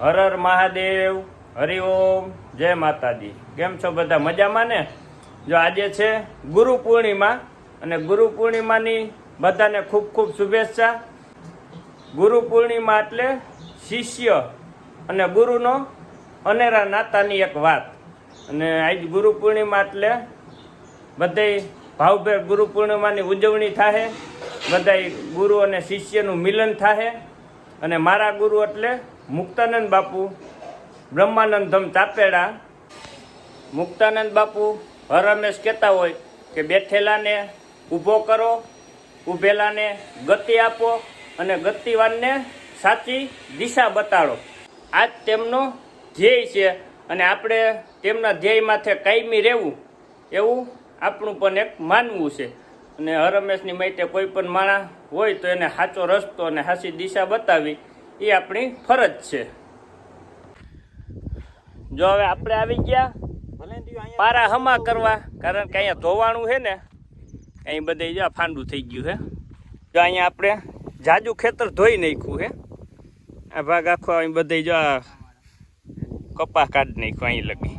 હર હર મહાદેવ હરિઓમ જય માતાજી. કેમ છો બધા? મજામાં ને? જો આજે છે ગુરુ પૂર્ણિમા અને ગુરુ પૂર્ણિમાની બધાને ખૂબ ખૂબ શુભેચ્છા. ગુરુ પૂર્ણિમા એટલે શિષ્ય અને ગુરુનો અનેરા નાતાની એક વાત. અને આજ ગુરુ પૂર્ણિમા એટલે બધે ભાવભેર ગુરુ પૂર્ણિમાની ઉજવણી થાય બધાય ગુરુ અને શિષ્યનું મિલન થાય અને મારા ગુરુ એટલે મુક્તાનંદ બાપુ, બ્રહ્માનંદ ધમ તાપેડા. મુક્તાનંદ બાપુ, હર હંમેશ કહેતા હોય કે બેઠેલાને ઊભો કરો, ઊભેલાને ગતિ આપો અને ગતિવાનને સાચી દિશા બતાડો. આ તેમનો ધ્યેય છે અને આપણે તેમના ધ્યેય કાયમી રહેવું એવું આપણું પણ એક માનવું છે. અને હરમેશની માહિતી કોઈ પણ માણસ હોય તો એને સાચો રસ્તો અને સાચી દિશા બતાવી એ આપણી ફરજ છે. જો હવે આપણે આવી ગયા પારા હમા કરવા કારણ કે અહીંયા ધોવાણું છે ને અહીં બધે જો ફાંડું થઈ ગયું છે. જો અહીંયા આપણે જાજુ ખેતર ધોઈ નાખ્યું છે. આ ભાગ આખો અહીં બધે જો આ કપા કાઢી નાખ્યો અહીં લગી.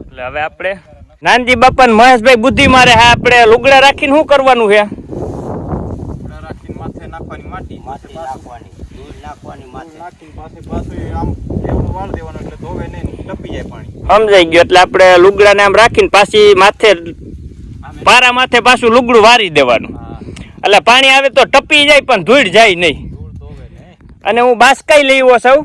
એટલે હવે આપણે નાનજી બાપા ને મહેશભાઈ બુદ્ધિ મારે હા આપણે લુગડા રાખીને શું કરવાનું છે? રાખીને માથે નાખવાની માટી. માટી નાખવાની. દૂધ નાખવાની માથે. નાખીને પાસે પાછું આમ એવું વાળ દેવાનું એટલે ધોવે લુગડા ને ટપી જાય પાણી. સમજાઈ ગયું એટલે આપણે લુગડાને આમ રાખીને પાછી માથે પારા માથે પાછું લુગડું વારી દેવાનું. એટલે પાણી આવે તો ટપી જાય પણ ધૂળ જાય નહીં. ધૂળ અને હું બાસકાઈ લેવો સૌ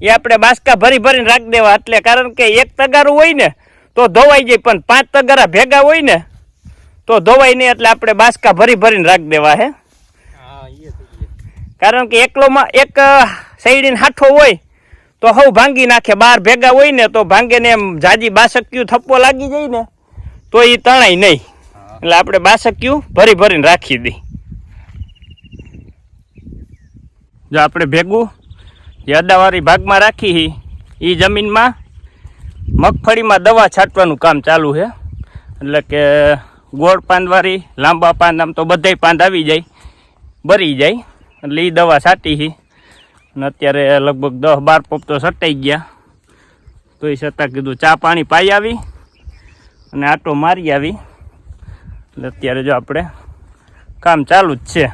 એ આપણે બાસકા ભરી ભરીને રાખી દેવા. એટલે કારણ કે એક તગારું હોય ને તો ધોવાઈ જાય પણ પાંચ તગારા ભેગા હોય ને તો ધોવાય નહીં એટલે આપણે બાસકા ભરી ભરીને રાખી દેવા હે. કારણ કે એકલોમાં એક શેરડીને હાઠો હોય તો હવ ભાંગી નાખે, બાર ભેગા હોય ને તો ભાંગે ને એમ જાજી બાસક્યું થપ્પો લાગી જાય ને તો એ તણાય નહીં. એટલે આપણે બાસક્યું ભરી ભરીને રાખી દઈ જો આપણે ભેગું જે અદાવારી ભાગમાં રાખી એ જમીનમાં મગફળીમાં દવા છાંટવાનું કામ ચાલુ છે. એટલે કે ગોળ પાંદવાળી લાંબા પાંદ, આમ તો બધાય પાંદ આવી જાય બરી જાય. એટલે એ દવા છાંટી હી. અને અત્યારે લગભગ દસ બાર પોપ તો સટાઈ ગયા. તો એ છતાં કીધું ચા પાણી પાઈ આવી અને આટો મારી આવી. એટલે અત્યારે જો આપણે કામ ચાલુ જ છે.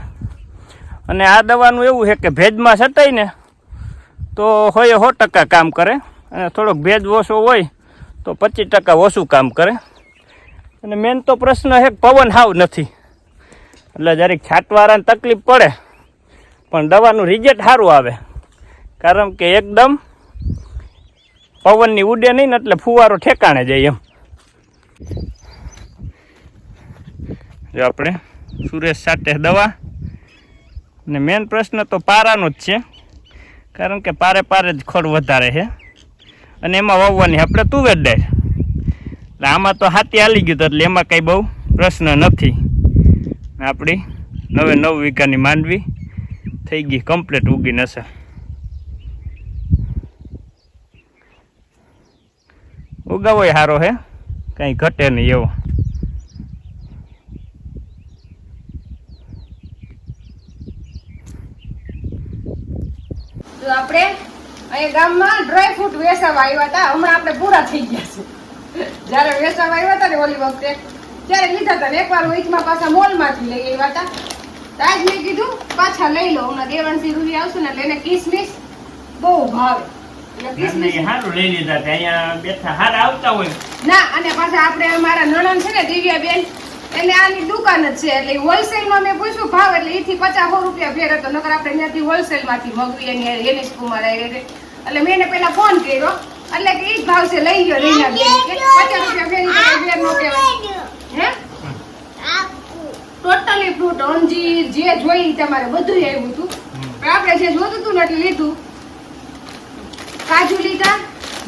અને આ દવાનું એવું છે કે ભેજમાં છટાય ને તો હોય સો ટકા કામ કરે. અને થોડોક ભેજ ઓછો હોય તો પચીસ ટકા ઓછું કામ કરે. અને મેન તો પ્રશ્ન છે પવન હાવ નથી. એટલે જરીક છાંટવાળાને તકલીફ પડે. પણ દવાનું રિઝલ્ટ સારું આવે. કારણ કે એકદમ પવનની ઉડે નહીં ને એટલે ફુવારો ઠેકાણે જાય એમ. જો આપણે સુરેશ સાટે દવા. અને મેન પ્રશ્ન તો પારાનો જ છે. કારણ કે પારે પારે જ ખોડ વધારે છે. અને એમાં વાવવાની આપણે તુવેર દે. એટલે આમાં તો હાથી હાલી ગયું એટલે એમાં કંઈ બહુ પ્રશ્ન નથી. આપણી નવે નવ વીઘાની માંડવી. થઈ ગઈ કમ્પ્લીટ ઉગી નશે ઉગાવો સારો હે, કંઈ ઘટે નહીં એવો. તો આપણે અહીંયા ગામમાં ડ્રાય ફ્રૂટ વેચાવા આવ્યા હતા, હમણાં આપણે પૂરા થઈ ગયા છે. જ્યારે વેસાવા આવ્યા હતા ને ઓલી વખતે, ત્યારે લીધા હતા ને, એકવાર વીકમાં પાછા મોલમાંથી લઈ આવ્યા હતા. તો આજ મેં કીધું પાછા લઈ લો. હમણાં દેવાંશી રૂહી આવશે ને એટલે એને કિસમિસ બહુ ભાવે. એટલે ના અને પાછા આપણે મારા નણંદ છે ને દિવ્યાબેન એને આની દુકાન જ છે. એટલે હોલસેલમાં મેં પૂછ્યું ભાવ એટલે એથી પચાસ રૂપિયા ફેર હતો. નકર આપણે ત્યાંથી હોલસેલમાંથી મગવી એની હારે એનિશ કુમાર હારે એટલે મેં એને પહેલા ફોન કર્યો. એટલે કે જ ભાવ છે. લઈ ગયો રીના બેન પચાસ રૂપિયા ફેર નો કહેવાય. ટોટલી ફ્રૂટ અંજીર જે જોઈ તમારે બધું આવ્યું હતું. પણ આપણે જે જોતું હતું ને એટલે લીધું. કાજુ લીધા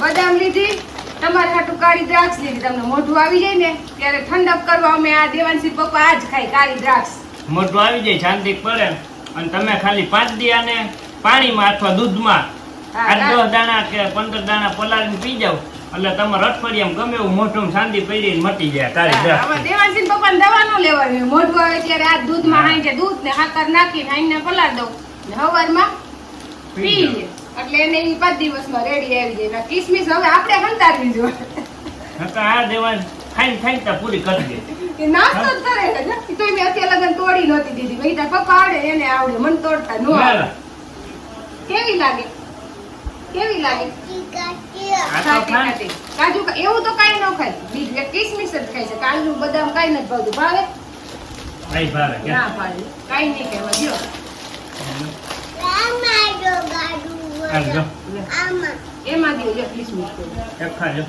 બદામ લીધી તમારે હાટું કાળી દ્રાક્ષ લીધી. તમને મોઢું આવી જાય ને ત્યારે ઠંડક કરવા અમે આ દેવાનસિંહ પપ્પા આજ ખાઈ કાળી દ્રાક્ષ. મોઢું આવી જાય શાંતિ પડે. અને તમે ખાલી પાંચ દિયાને પાણીમાં અથવા દૂધમાં. આઠ દસ દાણા કે પંદર દાણા પલાળીને પી જાવ એટલે તમારે અઠવાડિયામાં ગમે એવું મોઢું શાંતિ પડી મટી જાય. આમાં દેવાંશી પપ્પાને દવા ન લેવાની મોઢું આવે ત્યારે આ દૂધમાં જાય દૂધ ને હાકર નાખીને હાઈને પલાળ દઉં. ને હવારમાં પી લે. એટલે એને એ પાંચ દિવસમાં રેડી આવી જાય. કિસમિસ હવે આપણે હંતાડવી જોઈએ. નકર આ દેવાન ખાઈને ખાઈને તો પૂરી કરી દે. નાસ્તો જ કરે છે. મેં અત્યારે લગન તોડી નહોતી દીધી. મેં કીધું, પપ્પા આવડે એને આવડે. મને તોડતા નો. કેવી લાગે? કેવી લાગે. કાજુ એવું તો કાંઈ ન ખાય. બીજું એક કિસમિસ જ ખાય છે. કાજુ બદામ કાંઈ નથી ભાવતું. ભાવે? કાઈ ભાવે ના ભાવે. કાંઈ નહીં કહેવા જો. એમાં દ્યો જો કિસમિસ એક ખાજો.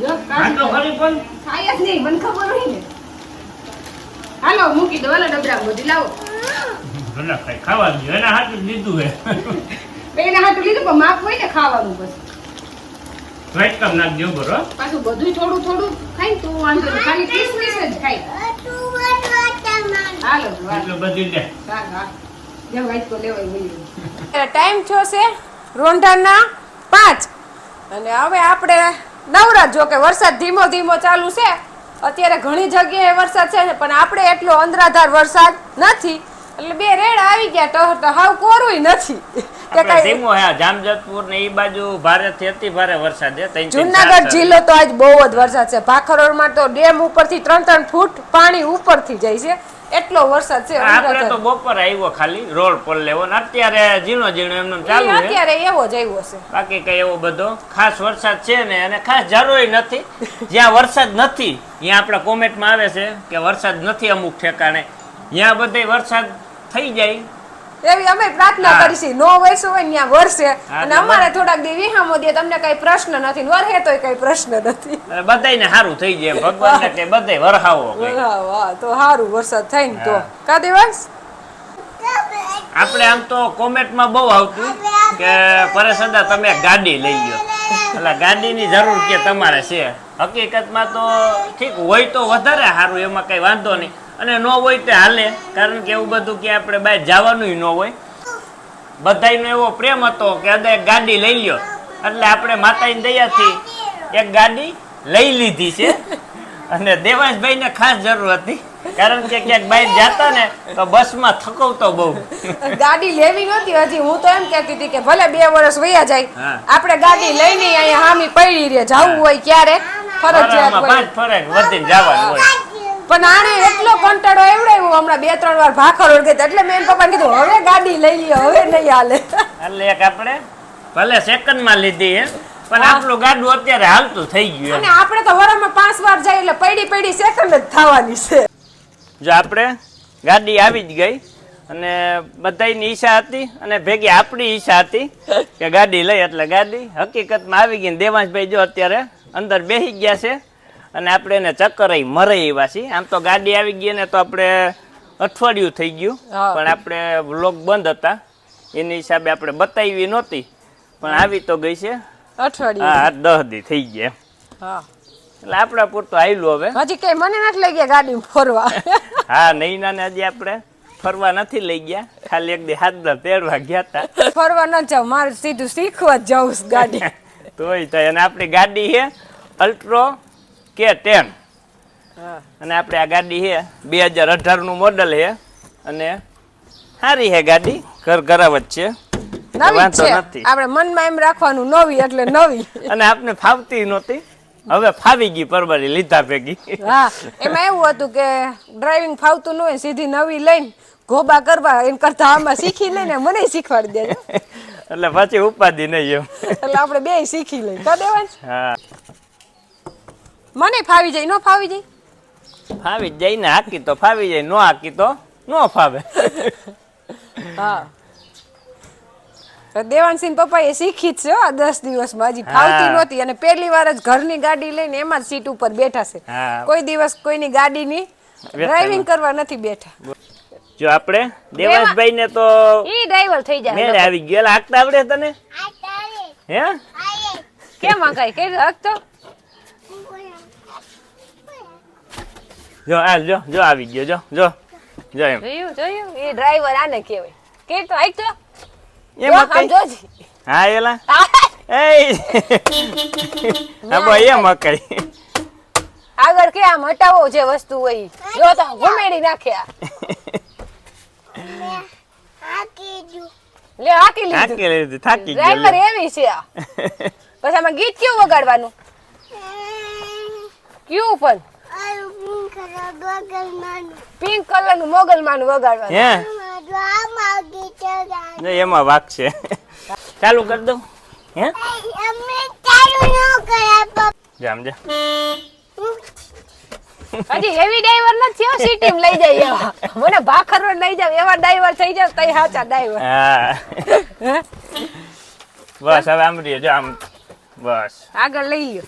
જો કાજુ ખરી પણ ખાય જ નહીં મને ખબર હોય ને. હાલો મૂકી દો. હાલો ડબરા લાવો. ખાવા દીધું એના હાથ લીધું હે. બેના હાથ લીધું પણ માપ હોય ને ખાવાનું બસ. વાઈટ કમ નાખજો બરો. પાછું બધું થોડું થોડું ખાઈ તો વાંધો નહીં. ખાલી કિસમિસ જ ખાય હાલો જો, હાલો. એટલે બધી લે. ટાઈમ થયો છે રોંઢાના પાંચ. અને હવે આપણે નવરા જો કે વરસાદ ધીમો ધીમો ચાલુ છે. અત્યારે ઘણી જગ્યાએ વરસાદ છે પણ આપણે એટલો અંધરાધાર વરસાદ નથી. એટલે બે રેડ આવી ગયા તો હાવ કોરું નથી. કે આપણે ધીમો હે જામજતપુર ને ઈ બાજુ ભારે થી અતિ ભારે વરસાદ છે ત્રણ ત્રણ ચાર જુનાગઢ જિલ્લો તો આજ બહુ જ વરસાદ છે. ભાખરોડમાં તો ડેમ ઉપરથી ત્રણ ત્રણ ફૂટ પાણી ઉપરથી જાય છે. એટલો વરસાદ છે આપણે તો બપોર આવ્યો ખાલી રોડ પર લેવો ને અત્યારે ઝીણો ઝીણો એમનું ચાલુ છે અત્યારે એવો જ આવ્યો છે. બાકી કઈ એવો બધો ખાસ વરસાદ છે ને અને ખાસ જરૂરી નથી. જ્યાં વરસાદ નથી ત્યાં આપણા કોમેન્ટમાં આવે છે કે વરસાદ નથી અમુક ઠેકાણે. ત્યાં બધે વરસાદ થઈ જાય એવી અમે પ્રાર્થના કરીશી. નો વરસો હોય ત્યાં વર્ષે અને અમારે થોડાક દી વિહામો દે તમને કઈ પ્રશ્ન નથી. વરહે તોય કઈ પ્રશ્ન નથી. બધાયને સારું થઈ જાય ભગવાનને કે બધે વરહાવો તો સારું વરસાદ થાય ને તો. કા દેવાંશ? આપણે આમ તો કોમેન્ટમાં બહુ આવતું કે પરેશદા તમે ગાડી લઈ ગયો એટલે ગાડીની જરૂર કે તમારે છે. હકીકતમાં તો ઠીક હોય તો વધારે સારું એમાં કઈ વાંધો નહીં. અને ન હોય તે હાલે. કારણ કે એવું બધું કે આપણે બહાર જવાનું ન હોય. બધાયનો એવો પ્રેમ હતો કે અદા ગાડી લઈ લ્યો. એટલે આપણે માતાની દયાથી એક ગાડી લઈ લીધી છે. અને દેવાંશભાઈને ખાસ જરૂર હતી. કારણ કે ક્યાંક બહાર જતા ને તો બસમાં થકવતો બહુ. ગાડી લેવી નહોતી હજી. હું તો એમ કહેતી હતી કે ભલે બે વર્ષ વયા જાય આપણે ગાડી લઈને અહીંયા હામી પડી રહે. જવું હોય ક્યારે? ફરજિયાત ફરવામાં હોય. પાંચ ફરક વધીને જવાનું હોય. પણ આને એટલો કંટાળો એવડાવ્યો હમણાં બે ત્રણ વાર ભાખર ઓળખે એટલે મેં પપ્પાને કીધું હવે ગાડી લઈ લ્યો હવે નહીં હાલે. એટલે એક આપણે. ભલે સેકન્ડમાં લીધી હે પણ આપણું ગાડું અત્યારે હાલતું થઈ ગયું અને આપણે તો વરામાં પાંચ વાર જાય એટલે પડી પડી સેકન્ડ જ થવાની છે. જો આપણે ગાડી આવી જ ગઈ અને બધાની ઈચ્છા હતી અને ભેગી આપણી ઈચ્છા હતી કે ગાડી લઈ એટલે ગાડી હકીકતમાં આવી ગઈ. દેવાંશભાઈ જો અત્યારે અંદર બેસી ગયા છે અને આપણે એને ચક્કર આવી મરે એવા છીએ. આમ તો ગાડી આવી ગઈ ને તો આપણે અઠવાડિયું થઈ ગયું. પણ આપણે વ્લોગ બંધ હતા. એની હિસાબે આપણે બતાવી નહોતી. પણ આવી તો ગઈ છે. અઠવાડિયું. હા દસ દી થઈ ગયા હા. એટલે આપણા પૂરતું આવેલું હવે. હજી કઈ મને નથી લઈ ગયા ગાડી ફરવા. હા નૈના ને હજી આપણે ફરવા નથી લઈ ગયા. ખાલી એક દી હાથ તેડવા ગયા હતા. ફરવા ન જાવ મારે સીધું શીખવા જ જાઉં ગાડી. તોય થાય અને આપણી ગાડી છે અલ્ટ્રો કે ટેન અને આપણે આ ગાડી છે બે હજાર અઢારનું મોડલ છે અને સારી છે ગાડી ઘર ઘરાવત છે. વાંધો નથી. આપણે મનમાં એમ રાખવાનું નવી એટલે નવી. અને આપને ફાવતી નહોતી. હવે ફાવી ગઈ પરબારી લીધા ભેગી. હા. એમાં એવું હતું કે ડ્રાઇવિંગ ફાવતું ન હોય સીધી નવી લઈને ગોબા કરવા એમ કરતા આમાં શીખી લઈને મને શીખવાડી દેજો. એટલે પછી ઉપાધિ નહીં એમ. એટલે આપણે બે શીખી લઈ. તો દેવાય. હા. મને ફાવી જાય નો ફાવી જાય? ફાવી જાય ને હાકી તો ફાવી જાય નો હાકી તો નો ફાવે. હા. દેવાનસિંહ દેવાંશી પપ્પા એ શીખી જ છે આ દસ દિવસમાં. હજી ફાવતી નહોતી અને પહેલી વાર જ ઘરની ગાડી લઈને એમાં જ સીટ ઉપર બેઠા છે. કોઈ દિવસ કોઈની ગાડીની ડ્રાઇવિંગ કરવા નથી બેઠા. જો આપણે દેવાંશભાઈ ને તો ઈ ડ્રાઈવર થઈ મેળે આવી ગયો. હાંકતા આવડે તને? હે? કેમ આકાય કે હકતો? જો આ જો જો આવી ગયો જો જો. જો એમ. જોયું જોયું? એ ડ્રાઈવર આને કહેવાય. કે તો આઈ તો એ જો, આમ કઈ? જોજી. હા એલા? એ હા બો એ મકઈ આગળ કે આમ હટાવો જે વસ્તુ હોય જો તો ઘુમેડી નાખ્યા લે હાકી લીધું. થાકી લીધું થાકી ગયો ડ્રાઈવર એવી છે આ. પછી આમાં ગીત કેવું વગાડવાનું? કયું પણ? પિંક કલરનું મોગલમાનું વગાડવાનું. હે? એમાં વાક છે. ચાલુ કરી દઉં. હે? જામ જા. હજી હેવી ડ્રાઈવર નથી થયો સિટી લઈ જાય એવા. મને ભાખર રોડ લઈ જાવ એવા ડ્રાઈવર થઈ જાવ તઈ સાચા ડ્રાઈવર હા. બસ હવે આમ રહીએ. જો આમ બસ. આગળ લઈ ગયો